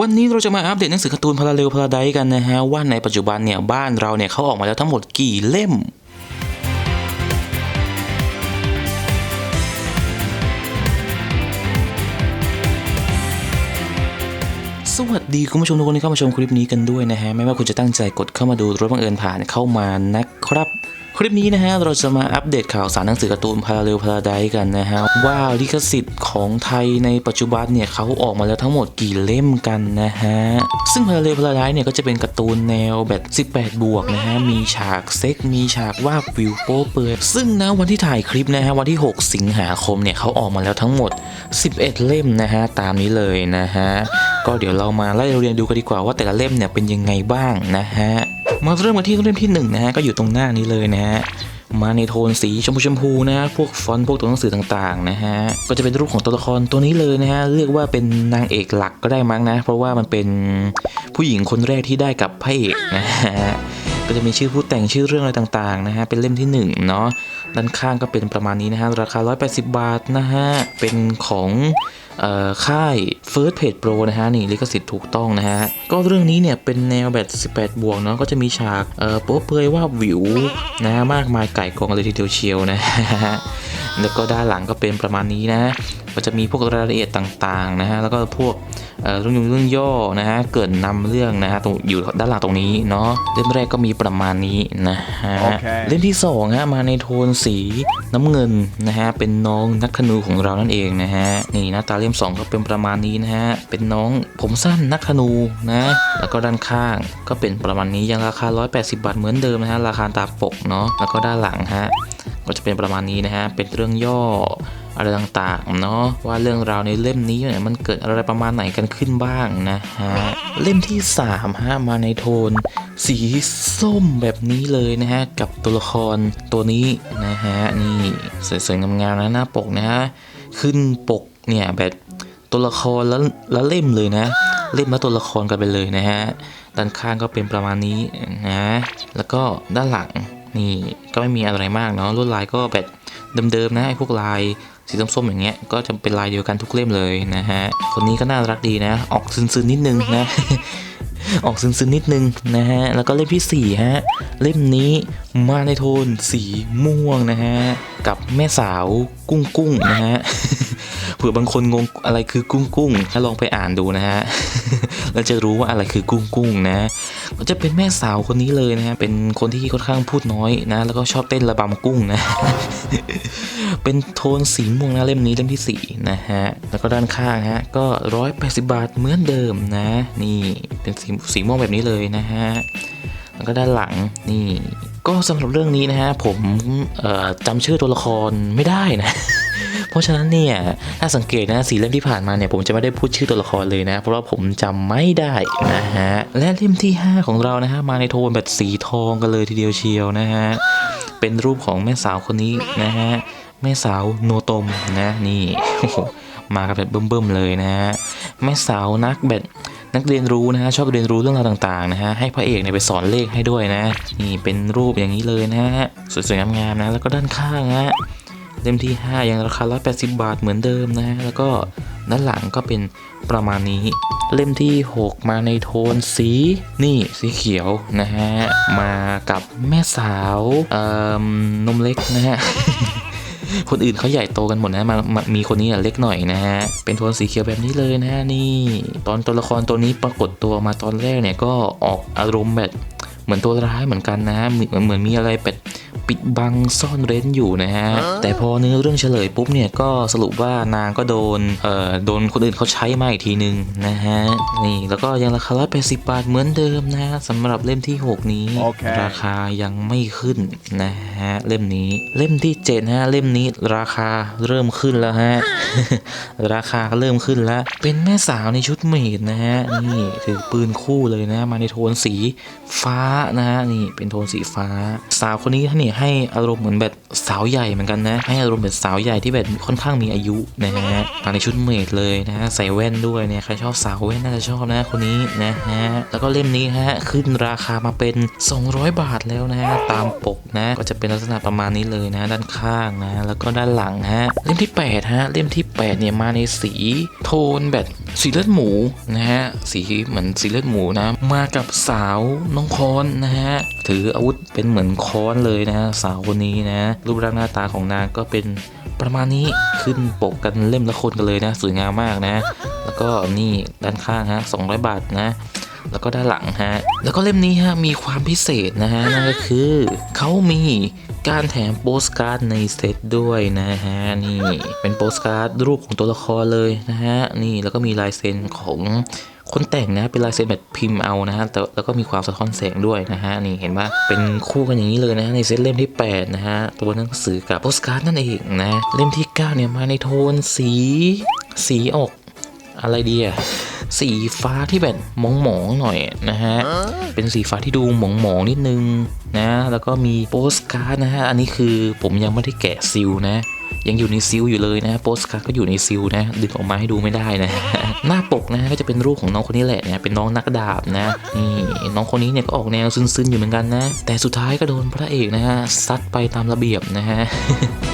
วันนี้เราจะมาอัปเดตหนังสือการ์ตูนพาราเรลพาราไดกันนะฮะว่าในปัจจุบันเนี่ยบ้านเราเนี่ยเขาออกมาแล้วทั้งหมดกี่เล่มสวัสดีคุณผู้ชมทุกคนที่เข้ามาชมคลิปนี้กันด้วยนะฮะ ไม่ว่าคุณจะตั้งใจกดเข้ามาดูหรือบังเอิญผ่านเข้ามานะครับ คลิปนี้นะฮะเราจะมาอัปเดตข่าวสารหนังสือการ์ตูนพาราเรลพาราไดกันนะฮะว่าลิขสิทธิ์ของไทยในปัจจุบันเนี่ยเขาออกมาแล้วทั้งหมดกี่เล่มกันนะฮะซึ่งพาราเรลพาราไดเนี่ยก็จะเป็นการ์ตูนแนวแบบ 18 บวกนะฮะมีฉากเซ็กมีฉากวาบวิวโป๊เปือยซึ่งนะวันที่ถ่ายคลิปนะฮะวันที่ 6 สิงหาคมเนี่ยเขาออกมาแล้วทั้งหมด 11 เล่มนะฮะตามนี้เลยนะฮะ ก็เดี๋ยวเรามาไล่เรียนดูกันดีกว่าว่าแต่ละเล่มเนี่ยเป็นยังไงบ้างนะฮะมาเริ่มกันที่เล่มที่หนึ่งนะฮะก็อยู่ตรงหน้านี้เลยนะฮะมาในโทนสีชมพูชมพูนะฮะพวกฟอนต์พวกตัวหนังสือต่างๆนะฮะก็จะเป็นรูปของตัวละครตัวนี้เลยนะฮะเรียกว่าเป็นนางเอกหลักก็ได้มั้งนะ เพราะว่ามันเป็นผู้หญิงคนแรกที่ได้กับพระเอกนะฮะก็จะมีชื่อผู้แต่งชื่อเรื่องอะไรต่างๆนะฮะเป็นเล่มที่หนึ่งเนาะด้านข้างก็เป็นประมาณนี้นะฮะราคา 180 บาทนะฮะเป็นของ ค่าย First Page Pro นะฮะนี่ลิขสิทธิ์ถูกต้องนะฮะ ก็เรื่องนี้เนี่ยเป็นแนวแบบ 18 บวกเนาะก็จะมีฉากเออโป๊เปลือยว่าวิวนะฮะมากมายไก่กองเลยทีเดียวเชียวนะฮะแล้วก็ด้านหลังก็เป็นประมาณนี้นะ ก็จะมีพวกรายละเอียดต่างๆนะฮะแล้วก็พวกเอ่อเรื่องยุ่งเรื่องย่อนะฮะเกิดนำเรื่องนะฮะตรงอยู่ด้านหลังตรงนี้เนาะเล่มแรกก็มีประมาณนี้นะฮะโอเคเล่มที่สองฮะมาในโทนสีน้ำเงินนะฮะเป็นน้องนักธนูของเรานั่นเองนะฮะนี่หน้าตาเล่มสองก็เป็นประมาณนี้นะฮะเป็นน้องผมสั้นนักธนูนะแล้วก็ด้านข้างก็เป็นประมาณนี้ยังราคา 180 บาทเหมือนเดิมนะฮะราคาตามปกเนาะแล้วก็ด้านหลังฮะก็จะเป็นประมาณนี้นะฮะเป็นเรื่องย่อ อะไรต่างๆเนาะว่าเรื่องราวในเล่มนี้เนี่ยมันเกิดอะไรประมาณไหนกันขึ้นบ้างนะฮะเล่มที่3ฮะมาในโทน สีส้มแบบนี้เลยนะฮะกับตัวละครตัวนี้นะฮะนี่สวยๆงามๆนะหน้าปกนะฮะขึ้นปกเนี่ยแบบตัวละครแล้วแล้วเล่มเลยนะ เล่มแล้วตัวละครกันไปเลยนะฮะด้านข้างก็เป็นประมาณนี้นะแล้วก็ด้านหลังนี่ก็ไม่มีอะไรมากเนาะลวดลายก็แบบเดิมๆนะไอ้พวกลาย สีส้มๆอย่างเงี้ยก็จะเป็นลายเดียวกันทุกเล่มเลยนะฮะ คนนี้ก็น่ารักดีนะ ออกซึนๆนิดนึงนะ ออกซึนๆนิดนึงนะฮะ แล้วก็เล่มที่4ฮะ เล่มนี้มาในโทนสีม่วงนะฮะ กับแม่สาวกุ้งกุ้งนะฮะเผื่อบางคนงงอะไรคือกุ้งกุ้งถ้าลองไปอ่านดูนะฮะ แล้วจะรู้ว่าอะไรคือกุ้งกุ้งนะ ก็จะเป็นแม่สาวคนนี้เลยนะฮะ เป็นคนที่ค่อนข้างพูดน้อยนะ แล้วก็ชอบเต้นระบำกุ้งนะ เป็นโทนสีม่วงนะเล่มนี้เล่มที่ 4 นะฮะ แล้วก็ด้านข้างฮะก็180บาทเหมือนเดิมนะ นี่เป็นสีสีม่วงแบบนี้เลยนะฮะ แล้วก็ด้านหลังนี่ก็สำหรับเรื่องนี้นะฮะผมจำชื่อตัวละครไม่ได้นะ เพราะฉะนั้นเนี่ยถ้าสังเกตนะสีเล่มที่ผ่านมาเนี่ยผมจะไม่ได้พูดชื่อตัวละครเลยนะ เพราะว่าผมจำไม่ได้นะฮะและเล่มที่ 5 ของเรานะฮะมาในโทนแบบสีทองกันเลยทีเดียวเชียวนะฮะเป็นรูปของแม่สาวคนนี้นะฮะ แม่สาวโนตมนะนี่มากันแบบเบิ่มๆเลยนะฮะแม่สาวนักแบบนักเรียนรู้นะฮะชอบเรียนรู้เรื่องราวต่างๆนะฮะให้พระเอกเนี่ยไปสอนเลขให้ด้วยนะ นี่เป็นรูปอย่างนี้เลยนะฮะสวยๆงามๆนะแล้วก็ด้านข้างฮะเล่มที่ 5 ยังราคา 180 บาทเหมือนเดิมนะฮะแล้วก็ด้านหลังก็เป็นประมาณนี้เล่มที่ 6 มาในโทนสีนี่สีเขียวนะฮะมากับแม่สาวเอ่อนมเล็กนะฮะ คนอื่นเขาใหญ่โตกันหมดนะมามามีคนนี้เล็กหน่อยนะฮะเป็นโทนสีเขียวแบบนี้เลยนะฮะนี่ ตอนตัวละครตัวนี้ปรากฏตัวมาตอนแรกเนี่ยก็ออกอารมณ์แบบเหมือนตัวร้ายเหมือนกันนะฮะเหมือนเหมือนมีอะไรแบบ ปิดบังซ่อนเร้นอยู่นะฮะ แต่พอเนื้อเรื่องเฉลยปุ๊บเนี่ยก็สรุปว่านางก็โดน เอ่อ โดนคนอื่นเขาใช้มาอีกทีนึงนะฮะ นี่แล้วก็ยังราคา180บาทเหมือนเดิมนะฮะสำหรับเล่มที่ 6 นี้โอเคราคายังไม่ขึ้นนะฮะ เล่มนี้ เล่มที่7ฮะ เล่มนี้ราคาเริ่มขึ้นแล้วฮะ ราคาเริ่มขึ้นแล้ว เป็นแม่สาวในชุดเมดนะฮะ นี่ถือปืนคู่เลยนะ มาในโทนสีฟ้านะฮะ นี่เป็นโทนสีฟ้า สาวคนนี้ท่านนี่ให้อารมณ์เหมือนแบบสาวใหญ่เหมือนกันนะ ให้อารมณ์แบบสาวใหญ่ที่แบบค่อนข้างมีอายุนะฮะมาในชุดเมดเลยนะฮะใส่แว่นด้วยเนี่ยใครชอบสาวแว่นน่าจะชอบนะคนนี้นะฮะแล้วก็เล่มนี้ฮะขึ้นราคามาเป็น 200 บาทแล้วนะฮะตามปกนะก็จะเป็นลักษณะประมาณนี้เลยนะด้านข้างนะแล้วก็ด้านหลังฮะเล่มที่8ฮะเล่มที่8เนี่ยมาในสีโทนแบบ สีเลือดหมูนะฮะสีเหมือนสีเลือดหมูนะ มากับสาวน้องคอนนะฮะถืออาวุธเป็นเหมือนค้อนเลยนะฮะสาวคนนี้นะรูปร่างหน้าตาของนางก็เป็นประมาณนี้ขึ้นปกกันเล่มละคนกันเลยนะสวยงามมากนะ แล้วก็นี่ด้านข้างฮะ200 บาทนะ แล้วก็ด้านหลังฮะ แล้วก็เล่มนี้ฮะมีความพิเศษนะฮะนั่นก็คือเขามีการแถมโปสการ์ดในเซตด้วยนะฮะนี่เป็นโปสการ์ดรูปของตัวละครเลยนะฮะนี่แล้วก็มีลายเซ็นของคนแต่งนะเป็นลายเซ็นแบบพิมพ์เอานะฮะแต่แล้วก็มีความสะท้อนแสงด้วยนะฮะนี่เห็นปะเป็นคู่กันอย่างนี้เลยนะในเซตเล่มที่ 8 นะฮะตัวหนังสือกับโปสการ์ดนั่นเองนะเล่มที่ 9 เนี่ยมาในโทนสี สีออกอะไรดีอะ สีฟ้าที่แบบหมองๆหน่อยนะฮะ เป็นสีฟ้าที่ดูหมองๆนิดนึงนะ แล้วก็มีโปสการ์ดนะฮะ อันนี้คือผมยังไม่ได้แกะซิลนะ ยังอยู่ในซิลอยู่เลยนะโปสการ์ดก็อยู่ในซิลนะดึงออกมาให้ดูไม่ได้นะ หน้าปกนะก็จะเป็นรูปของน้องคนนี้แหละเนี่ยเป็นน้องนักดาบนะนี่น้องคนนี้เนี่ยก็ออกแนวซึนๆอยู่เหมือนกันนะ แต่สุดท้ายก็โดนพระเอกนะฮะซัดไปตามระเบียบนะฮะ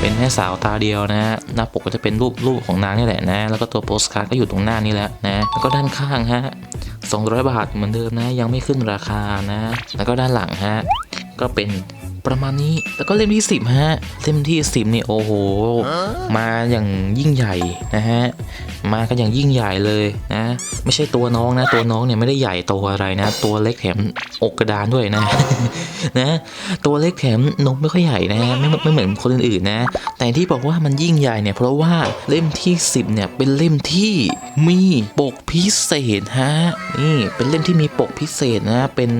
เป็นแม่สาวตาเดียวนะหน้าปกก็จะเป็นรูปรูปของนางนี่แหละนะ แล้วก็ตัวโปสการ์ดก็อยู่ตรงหน้านี่แหละนะแล้วก็ด้านข้างฮะ200 บาทเหมือนเดิมนะ ยังไม่ขึ้นราคานะ แล้วก็ด้านหลังฮะก็เป็น ประมาณนี้แล้วก็เล่มที่ 10ฮะเล่มที่ 10นี่โอ้โห มาอย่างยิ่งใหญ่นะฮะมากันอย่างยิ่งใหญ่เลยนะ ไม่ใช่ตัวน้องนะ ตัวน้องเนี่ยไม่ได้ใหญ่โตอะไรนะ ตัวเล็กแถมอกกระดานด้วยนะนะ ตัวเล็กแถมนมไม่ค่อยใหญ่นะไม่ไม่เหมือนคนอื่นๆนะ แต่ที่บอกว่ามันยิ่งใหญ่เนี่ยเพราะว่าเล่มที่ 10เนี่ยเป็นเล่มที่มีปกพิเศษฮะนี่เป็นเล่มที่มีปกพิเศษนะ เป็น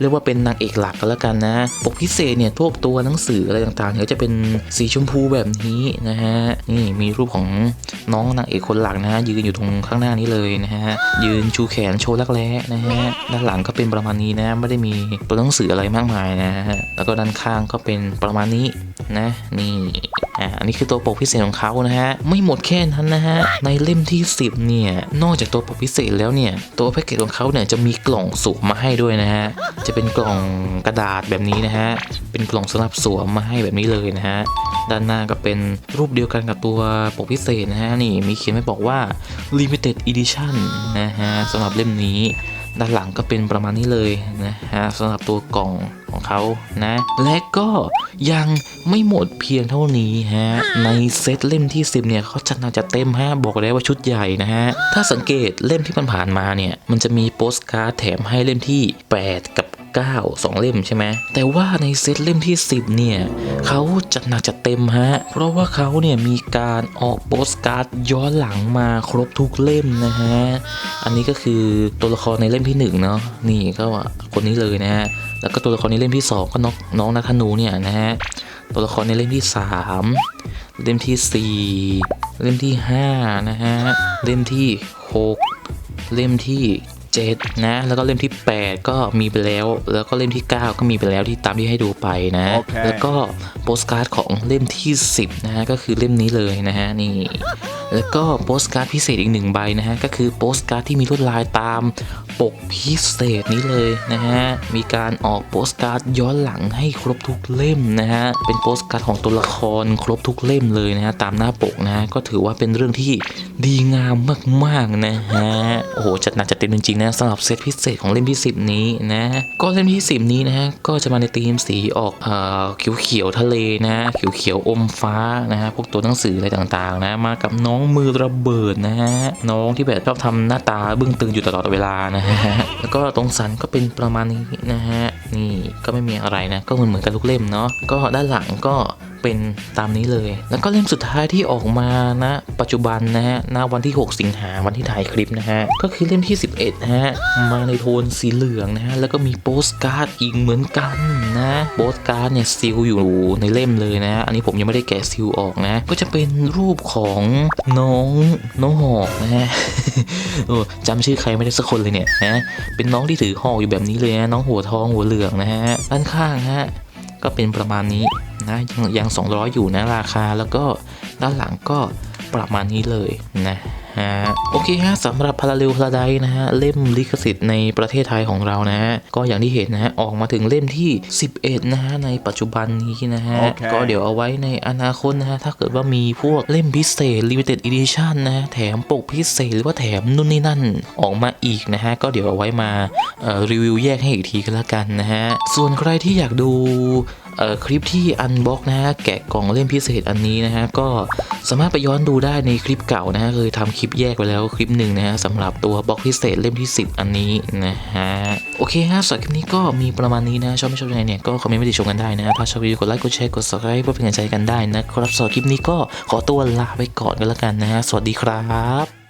เรียกว่าเป็นนางเอกหลักกันแล้วกันนะ ปกพิเศษเนี่ยพวกตัวหนังสืออะไรต่างๆเนี่ยจะเป็นสีชมพูแบบนี้นะฮะนี่มีรูปของน้องนางเอกคนหลักนะฮะยืนอยู่ตรงข้างหน้านี้เลยนะฮะยืนชูแขนโชว์รักแร้นะฮะด้านหลังก็เป็นประมาณนี้นะไม่ได้มีตัวหนังสืออะไรมากมายนะฮะแล้วก็ด้านข้างก็เป็นประมาณนี้นะนี่อ่าอันนี้คือตัวปกพิเศษของเขานะฮะ ไม่หมดแค่นั้นนะฮะ ในเล่มที่ 10 เนี่ย นอกจากตัวปกพิเศษแล้วเนี่ย ตัวแพ็กเกจของเขาเนี่ยจะมีกล่องสวมมาให้ด้วยนะฮะ จะเป็นกล่องกระดาษแบบนี้นะฮะ เป็นกล่องสำหรับสวมมาให้แบบนี้เลยนะฮะ ด้านหน้าก็เป็นรูปเดียวกันกับตัวปกพิเศษนะฮะ นี่มีเขียนไว้บอกว่า limited edition นะฮะสำหรับเล่มนี้ ด้านหลังก็เป็นประมาณนี้เลยนะฮะสำหรับตัวกล่อง ของเขานะ และก็ยังไม่หมดเพียงเท่านี้ฮะ ในเซตเล่มที่ 10 เนี่ยเขาจัดหนักจัดเต็มฮะ บอกแล้วว่าชุดใหญ่นะฮะ ถ้าสังเกตเล่มที่มันผ่านมาเนี่ย มันจะมีโปสการ์ดแถมให้เล่มที่ 8 กับ9 2 เล่มใช่ไหมแต่ว่าในเซตเล่มที่ 10 เนี่ยเขาจัดหนักจัดเต็มฮะ เพราะว่าเขาเนี่ยมีการออกโปสการ์ดย้อนหลังมาครบทุกเล่มนะฮะ อันนี้ก็คือตัวละครในเล่มที่1เนาะนี่ก็คนนี้เลยนะฮะ แล้วก็ตัวละครในเล่มที่ 2 ก็น้องน้องนัทธนูเนี่ยนะฮะตัวละครในเล่มที่ 3 เล่มที่ 4 เล่มที่ 5 นะฮะเล่มที่ 6 เล่มที่7นะแล้วก็เล่มที่ 8 ก็มีไปแล้ว แล้วก็เล่มที่ 9 ก็มีไปแล้วที่ตามที่ให้ดูไปนะโอเคแล้วก็โปสการ์ดของเล่มที่ 10 นะฮะก็คือเล่มนี้เลยนะฮะนี่ แล้วก็โปสการ์ดพิเศษอีกหนึ่งใบนะฮะก็คือโปสการ์ดที่มีลวดลายตามปกพิเศษนี้เลยนะฮะมีการออกโปสการ์ดย้อนหลังให้ครบทุกเล่มนะฮะเป็นโปสการ์ดของตัวละครครบทุกเล่มเลยนะฮะตามหน้าปกนะฮะก็ถือว่าเป็นเรื่องที่ดีงามมากๆนะฮะโอ้โหจัดหนักจัดเต็มจริงๆนะสำหรับเซตพิเศษของเล่มที่ 10 นี้นะก็เล่มที่ 10 นี้นะฮะก็จะมาในธีมสีออกเอ่อเขียวๆทะเลนะเขียวเขียวๆอมฟ้านะฮะพวกตัวหนังสืออะไรต่างๆนะมากับน้องมือระเบิดนะฮะน้องที่แบบชอบทำหน้าตาบึ้งตึงอยู่ตลอดเวลานะฮะแล้วก็ตรงสันก็เป็นประมาณนี้นะฮะนี่ก็ไม่มีอะไรนะ ก็เหมือนเหมือนกันทุกเล่มเนาะก็ด้านหลังก็ เป็นตามนี้เลย แล้วก็เล่มสุดท้ายที่ออกมานะปัจจุบันนะฮะณวันที่ 6 สิงหาวันที่ถ่ายคลิปนะฮะก็คือเล่มที่ 11นะฮะมาในโทนสีเหลืองนะฮะแล้วก็มีโปสการ์ดอีกเหมือนกันนะโปสการ์ดเนี่ยซิลอยู่ในเล่มเลยนะอันนี้ผมยังไม่ได้แกะซิลออกนะ ก็จะเป็นรูปของน้องน้องหอกนะฮะจำชื่อใครไม่ได้สักคนเลยเนี่ยนะเป็นน้องที่ถือหอกอยู่แบบนี้เลยนะน้องหัวทองหัวเหลืองนะฮะด้านข้างฮะก็เป็นประมาณนี้ นะยังยัง 200 อยู่นะราคาแล้วก็ด้านหลังก็ประมาณนี้เลยนะฮฮะโอเคฮะสำหรับพาราเรลพาราไดนะฮะเล่มลิขสิทธิ์ในประเทศไทยของเรานะฮะก็อย่างที่เห็นนะฮะออกมาถึงเล่มที่ 11 นะฮะในปัจจุบันนี้นะฮะโอเคก็เดี๋ยวเอาไว้ในอนาคตนะฮะถ้าเกิดว่ามีพวกเล่มพิเศษ limited edition นะฮะแถมปกพิเศษหรือว่าแถมนู่นนี่นั่นออกมาอีกนะฮะก็เดี๋ยวเอาไว้มาเอ่อรีวิวแยกให้อีกทีกันละกันนะฮะส่วนใครที่อยากดูเอ่อ คลิปที่อันบ็อกนะฮะแกะกล่องเล่มพิเศษอันนี้นะฮะก็สามารถไปย้อนดูได้ในคลิปเก่านะฮะเคยทำคลิปแยกไปแล้วคลิปหนึ่งนะฮะสำหรับตัวบล็อกพิเศษเล่มที่ 10 อันนี้นะฮะโอเคฮะสำหรับคลิปนี้ก็มีประมาณนี้นะชอบไม่ชอบยังไงเนี่ยก็คอมเมนต์มาติชมกันได้นะฮะถ้าชอบวิดีโอกดไลค์กดแชร์กด subscribe เพื่อเป็นกำลังใจกันได้นะครับสำหรับคลิปนี้ก็ขอตัวลาไปก่อนกันแล้วกันนะฮะสวัสดีครับ